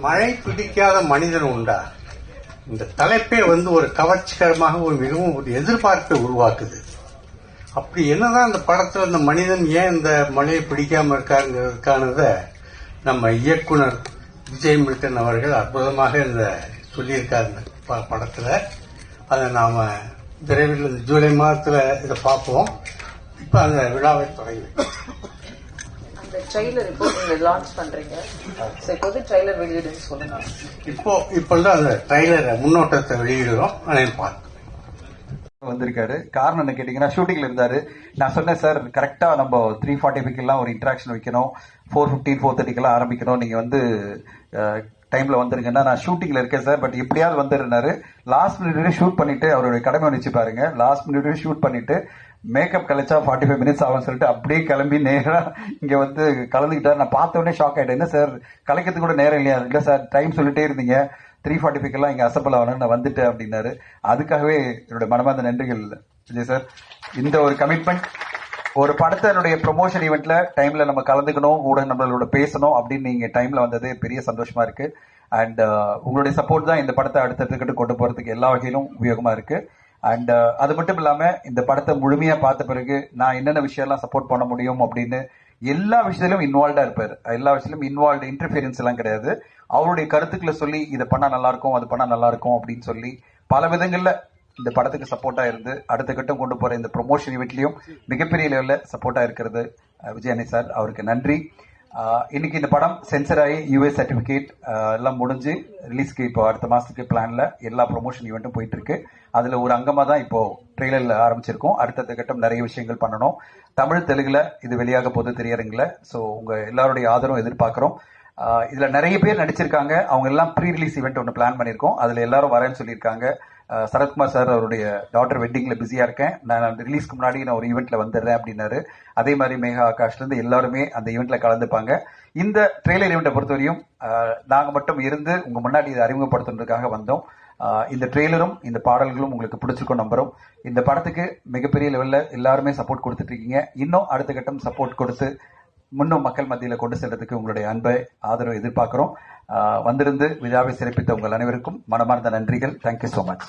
மழை பிடிக்காத மனிதன் உண்டா? இந்த தலைப்பே வந்து ஒரு கவர்ச்சிகரமாக ஒரு மிகவும் ஒரு எதிர்பார்ப்பை உருவாக்குது. அப்படி என்னதான் அந்த படத்துல அந்த மனிதன் ஏன் இந்த மழையை பிடிக்காம இருக்காருங்கிறதுக்கானத நம்ம இயக்குனர் விஜய் மில்டன் அவர்கள் அற்புதமாக இந்த சொல்லியிருக்காரு இந்த ப- படத்துல. அதை நாம விரைவில் இந்த ஜூலை மாதத்துல இதை பார்ப்போம். இப்ப அந்த விழாவை தொடங்கி ட்ரெய்லர் இப்போ நீங்க லான்ச் பண்றீங்க. சோ இப்போது ட்ரெய்லர் வெளியிடுன்னு சொல்லுங்க. இப்போ இப்பொழுது அந்த ட்ரைலரை முன்னோட்டத்தை வெளியிடுறோம் அதையும் பார்க்கலாம். வந்திருக்காரு. காரணம் என்ன கேட்டீங்கன்னா ஷூட்டிங்ல இருந்தாரு. நான் சொன்னேன் சார் கரெக்டா நம்ம த்ரீ ஃபார்ட்டி எல்லாம் ஒரு இன்ட்ராக்ஷன் வைக்கணும். ஃபோர் ஃபிஃப்டீன் ஃபோர் தேர்ட்டிக்கெல்லாம் ஆரம்பிக்கணும். நீங்க வந்து டைம்ல வந்துருங்கன்னா நான் ஷூட்டிங்ல இருக்கேன் சார். பட் எப்படியாவது வந்துருந்தாரு. லாஸ்ட் மினிட் ஷூட் பண்ணிட்டு அவருடைய கடமை வச்சு பாருங்க. லாஸ்ட் மினிட்ல ஷூட் பண்ணிட்டு மேக்கப் கழிச்சா ஃபார்ட்டி ஃபைவ் மினிட்ஸ் ஆகும்னு சொல்லிட்டு அப்படியே கிளம்பி நேராக இங்க வந்து கலந்துக்கிட்டாரு. நான் பார்த்த உடனே ஷாக் ஆயிட்டேன். என்ன சார் கலைக்கிறதுக்கு கூட நேரம் இல்லையா? இல்ல சார் டைம் சொல்லிட்டே இருந்தீங்க. த்ரீ ஃபார்ட்டி ஃபைவ்க்கெல்லாம் இங்க அசப்பல ஆகணும் நான் வந்துட்டேன் அப்படின்னாரு. அதுக்காகவே என்னோட மனமார்ந்த நன்றிகள் விஜய் சார். இந்த ஒரு கமிட்மெண்ட் ஒரு படத்தினுடைய ப்ரொமோஷன் ஈவெண்ட்ல டைம்ல நம்ம கலந்துக்கணும் ஊடக நம்மளோட பேசணும் அப்படின்னு நீங்க டைம்ல வந்தது பெரிய சந்தோஷமா இருக்கு. அண்ட் uh, உங்களுடைய சப்போர்ட் தான் இந்த படத்தை அடுத்தடுத்துக்கிட்டு கொண்டு போறதுக்கு எல்லா வகையிலும் உபயோகமா இருக்கு. அண்ட் uh, அது மட்டும் இல்லாம இந்த படத்தை முழுமையா பார்த்த பிறகு நான் என்னென்ன விஷயம்லாம் சப்போர்ட் பண்ண முடியும் அப்படின்னு எல்லா விஷயத்திலும் இன்வால்வ்டா இருப்பாரு. எல்லா விஷயத்திலும் இன்வால்வ் இன்டர்ஃபியரன்ஸ் எல்லாம் கிடையாது. அவருடைய கருத்துக்களை சொல்லி இதை பண்ணா நல்லா இருக்கும் அது பண்ணா நல்லா இருக்கும் அப்படின்னு சொல்லி பல விதங்கள்ல இந்த படத்துக்கு சப்போர்ட்டா இருந்து அடுத்த கட்டம் கொண்டு போற இந்த ப்ரொமோஷன் ஈவெண்ட்லயும் மிகப்பெரிய லெவல்ல சப்போர்ட்டா இருக்கிறது அஹ், சார் அவருக்கு நன்றி. இன்னைக்கு இந்த படம் சென்சர் ஆகி யூஎஸ் சர்டிபிகேட் எல்லாம் முடிஞ்சு ரிலீஸ்க்கு இப்போ அடுத்த மாசத்துக்கு பிளான்ல எல்லா ப்ரொமோஷன் ஈவெண்ட்டும் போயிட்டு இருக்கு. அதுல ஒரு அங்கமா தான் இப்போ ட்ரெய்லர்ல ஆரம்பிச்சிருக்கோம். அடுத்தடுத்த கட்டம் நிறைய விஷயங்கள் பண்ணணும். தமிழ் தெலுங்குல இது வெளியாக போது திரையரங்குல ஸோ உங்க எல்லாருடைய ஆதரவும் எதிர்பார்க்கிறோம். இதுல நிறைய பேர் நடிச்சிருக்காங்க. அவங்க எல்லாம் ப்ரீ ரிலீஸ் ஈவெண்ட் ஒன்று பிளான் பண்ணியிருக்கோம். அதுல எல்லாரும் வரேன்னு சொல்லியிருக்காங்க. சரத்குமார் சார் அவருடைய டாட்டர் வெட்டிங்ல பிஸியா இருக்கேன். நான் ரிலீஸ்க்கு முன்னாடி நான் ஒரு ஈவெண்ட்ல வந்துடுறேன் அப்படின்னாரு. அதே மாதிரி மேகா ஆகாஷ்ல இருந்து எல்லாருமே அந்த ஈவெண்ட்ல கலந்துப்பாங்க. இந்த ட்ரெய்லர் ஈவெண்ட்டை பொறுத்தவரையும் நாங்க மட்டும் இருந்து உங்க முன்னாடி இதை அறிமுகப்படுத்துறதுக்காக வந்தோம். இந்த ட்ரெய்லரும் இந்த பாடல்களும் உங்களுக்கு பிடிச்சிருக்கும் நம்புறோம் இந்த படத்துக்கு மிகப்பெரிய லெவல்ல எல்லாருமே சப்போர்ட் கொடுத்துட்டு இருக்கீங்க. இன்னும் அடுத்த கட்டம் சப்போர்ட் கொடுத்து முன்னும் மக்கள் மத்தியில கொண்டு செல்றதுக்கு உங்களுடைய அன்பை ஆதரவு எதிர்பார்க்கிறோம். வந்திருந்து விழாவை சிறப்பித்த உங்கள் அனைவருக்கும் மனமார்ந்த நன்றிகள். Thank you so much